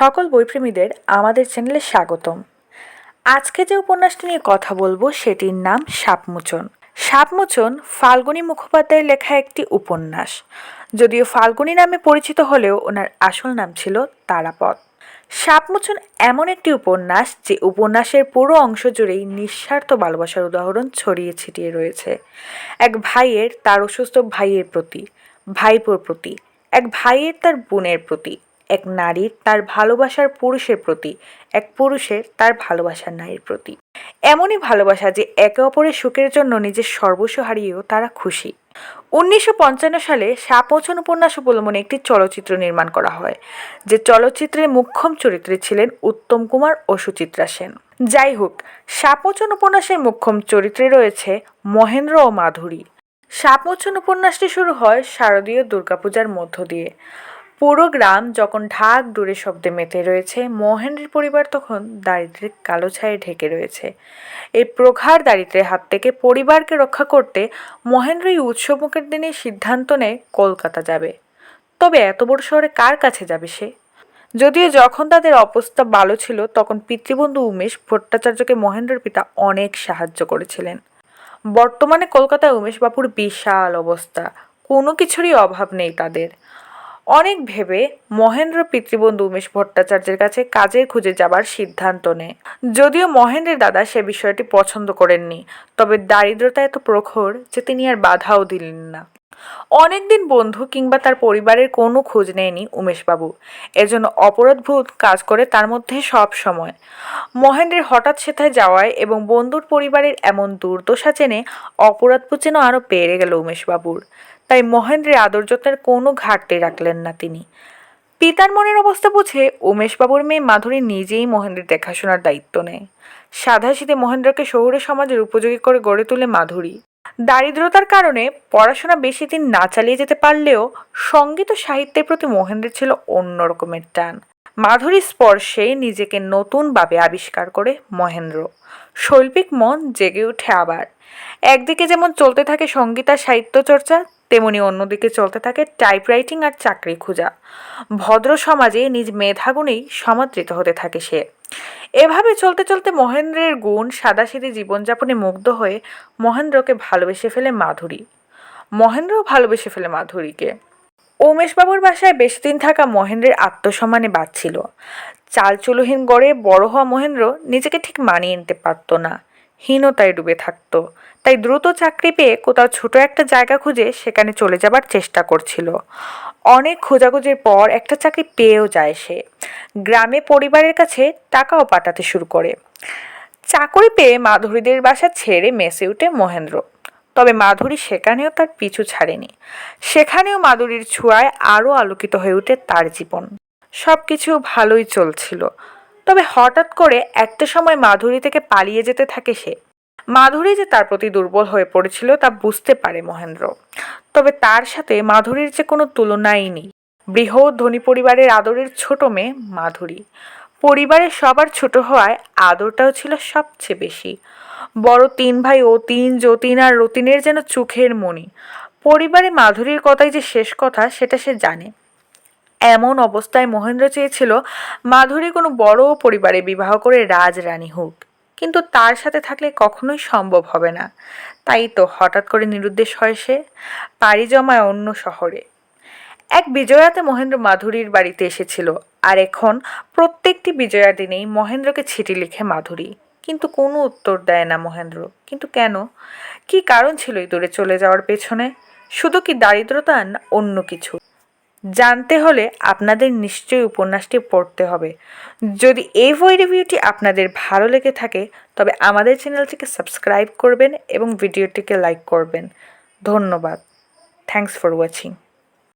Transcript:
সকল বইপ্রেমীদের আমাদের চ্যানেলে স্বাগতম। আজকে যে উপন্যাসটি নিয়ে কথা বলব সেটির নাম সাপমোচন। সাপমোচন ফাল্গুনী মুখোপাধ্যায়ের লেখা একটি উপন্যাস। যদিও ফাল্গুনী নামে পরিচিত হলেও ওনার আসল নাম ছিল তারাপদ। সাপমোচন এমন একটি উপন্যাস যে উপন্যাসের পুরো অংশ জুড়েই নিঃস্বার্থ ভালোবাসার উদাহরণ ছড়িয়ে ছিটিয়ে রয়েছে। এক ভাইয়ের, তার অসুস্থ ভাইয়ের প্রতি, ভাইপোর প্রতি, এক ভাইয়ের তার বোনের প্রতি এক নারীর তার ভালোবাসার পুরুষের প্রতি, এক পুরুষের তার ভালোবাসার নারীর প্রতি। এমনই ভালোবাসা যে একে অপরের সুখের জন্য নিজের সর্বস্ব হারিয়েও তারা খুশি। উনিশশো পঞ্চান্ন সালে সাপোচন উপন্যাস অবলম্বনে একটি চলচ্চিত্র নির্মাণ করা হয়, যে চলচ্চিত্রের মুখ্যম চরিত্রে ছিলেন উত্তম কুমার ও সুচিত্রা সেন। যাই হোক, সাপোচন উপন্যাসের মুখ্যম চরিত্রে রয়েছে মহেন্দ্র ও মাধুরী। সাপমোচন উপন্যাসটি শুরু হয় শারদীয় দুর্গাপূজার মধ্য দিয়ে। পুরো গ্রাম যখন ঢাক ডুরে শব্দে মেতে রয়েছে, মহেন্দ্রের পরিবার তখন দারিদ্রের কালো ছায়ে ঢেকে রয়েছে। এই প্রঘার দারিদ্রের হাত থেকে পরিবারকে রক্ষা করতে মহেন্দ্র এই উৎসবমুখের দিনে সিদ্ধান্ত নেয় কলকাতা যাবে। তবে এত বড় শহরে কার কাছে যাবে সে? যদিও যখন তাদের অবস্থা ভালো ছিল, তখন পিতৃবন্ধু উমেশ ভট্টাচার্যকে মহেন্দ্রের পিতা অনেক সাহায্য করেছিলেন। বর্তমানে কলকাতায় উমেশবাবুর বিশাল অবস্থা। কোনো কিছুরই অভাব নেই তাদের। অনেক ভেবে মহেন্দ্র পিতৃবন্ধু উমেশ ভট্টাচার্যের কাছে কাজের খুঁজে যাবার সিদ্ধান্ত নেয়। যদিও মহেন্দ্রের দাদা সে বিষয়টি পছন্দ করেননি, তবে দারিদ্রতা এত প্রখর যে তিনি আর বাধাও দিলেন না। অনেকদিন বন্ধু কিংবা তার পরিবারের কোনো খোঁজ নেয়নি উমেশবাবু। এজন্য অপরাধভূত কাজ করে তার মধ্যে সব সময়। মহেন্দ্রের হঠাৎ সেথায় যাওয়ায় এবং বন্ধুর পরিবারের এমন দুর্দশা চেনে অপরাধবোধ যেন আরও বেড়ে গেল উমেশবাবুর। তাই মহেন্দ্রের আদর যত্নের কোনো ঘাটতি রাখলেন না তিনি। পিতার মনের অবস্থা বুঝে উমেশবাবুর মেয়ে মাধুরী নিজেই মহেন্দ্রের দেখাশোনার দায়িত্ব নেয়। সাধাশীতে মহেন্দ্রকে শহুরে সমাজের উপযোগী করে গড়ে তোলে মাধুরী। দারিদ্রতার কারণে পড়াশোনা বেশি দিন না চালিয়ে যেতে পারলেও সংগীত ও সাহিত্যের প্রতি মহেন্দ্রের ছিল অন্য রকমের টান। মাধুরী স্পর্শে নিজেকে নতুনভাবে আবিষ্কার করে মহেন্দ্র। শৈল্পিক মন জেগে ওঠে আবার। একদিকে যেমন চলতে থাকে সংগীত আর সাহিত্য চর্চা, তেমনি অন্যদিকে চলতে থাকে টাইপরাইটিং আর চাকরি খোঁজা। ভদ্র সমাজে নিজ মেধাগুণেই সমাদৃত হতে থাকে সে। এভাবে চলতে চলতে মহেন্দ্রের গুণ সাদাসিদি জীবনযাপনে মুগ্ধ হয়ে মহেন্দ্রকে ভালোবেসে ফেলে মাধুরী। মহেন্দ্রও ভালোবেসে ফেলে মাধুরীকে। উমেশবাবুর বাসায় বেশি দিন থাকা মহেন্দ্রের আত্মসম্মানে বাঁচছিল। চালচুলহীন গড়ে বড় হওয়া মহেন্দ্র নিজেকে ঠিক মানিয়ে নিতে পারত না। হীনতায় ডুবে থাকতো। তাই দ্রুত চাকরি পেয়ে কোথাও ছোট একটা জায়গা খুঁজে সেখানে চলে যাবার চেষ্টা করছিল। অনেক খোঁজাখুঁজির পর একটা চাকরি পেয়েও যায় সে। গ্রামে পরিবারের কাছে টাকাও পাঠাতে শুরু করে। চাকরি পেয়ে মাধুরীদের বাসা ছেড়ে মেসে উঠে মহেন্দ্র। তবে মাধুরী সেখানেও তার পিছু ছাড়েনি। সেখানেও মাধুরীর ছোঁয়ায় আরও আলোকিত হয়ে ওঠে তার জীবন। সব কিছু ভালোই চলছিল। তবে হঠাৎ করে একটা সময় মাধুরী থেকে পালিয়ে যেতে থাকে সে। মাধুরী যে তার প্রতি দুর্বল হয়ে পড়েছিল তা বুঝতে পারে মহেন্দ্র। তবে তার সাথে মাধুরীর যে কোনো তুলনাই নেই। বৃহৎ ধনী পরিবারের আদরের ছোট মেয়ে মাধুরী। পরিবারের সবার ছোট হওয়ায় আদরটাও ছিল সবচেয়ে বেশি। বড় তিন ভাই অতীন যতীন আর রতিনের যেন চোখের মণি। পরিবারে মাধুরীর কথাই যে শেষ কথা, সেটা সে জানে। এমন অবস্থায় মহেন্দ্র চেয়েছিল মাধুরী কোনো বড় পরিবারে বিবাহ করে রাজরানী হোক। কিন্তু তার সাথে থাকলে কখনোই সম্ভব হবে না। তাই তো হঠাৎ করে নিরুদ্দেশ হয় সে, পাড়ি জমায় অন্য শহরে। এক বিজয়াতে মহেন্দ্র মাধুরীর বাড়িতে এসেছিল আর এখন প্রত্যেকটি বিজয়া দিনেই মহেন্দ্রকে চিঠি লিখে মাধুরী। কিন্তু কোনো উত্তর দেয় না মহেন্দ্র। কিন্তু কেন? কি কারণ ছিল এই দূরে চলে যাওয়ার পেছনে? শুধু কি দারিদ্রতা না অন্য কিছু? জানতে হলে আপনাদের নিশ্চয়ই উপন্যাসটি পড়তে হবে। যদি এই বই রিভিউটি আপনাদের ভালো লেগে থাকে, তবে আমাদের চ্যানেলটিকে সাবস্ক্রাইব করবেন এবং ভিডিওটিকে লাইক করবেন। ধন্যবাদ। Thanks for watching.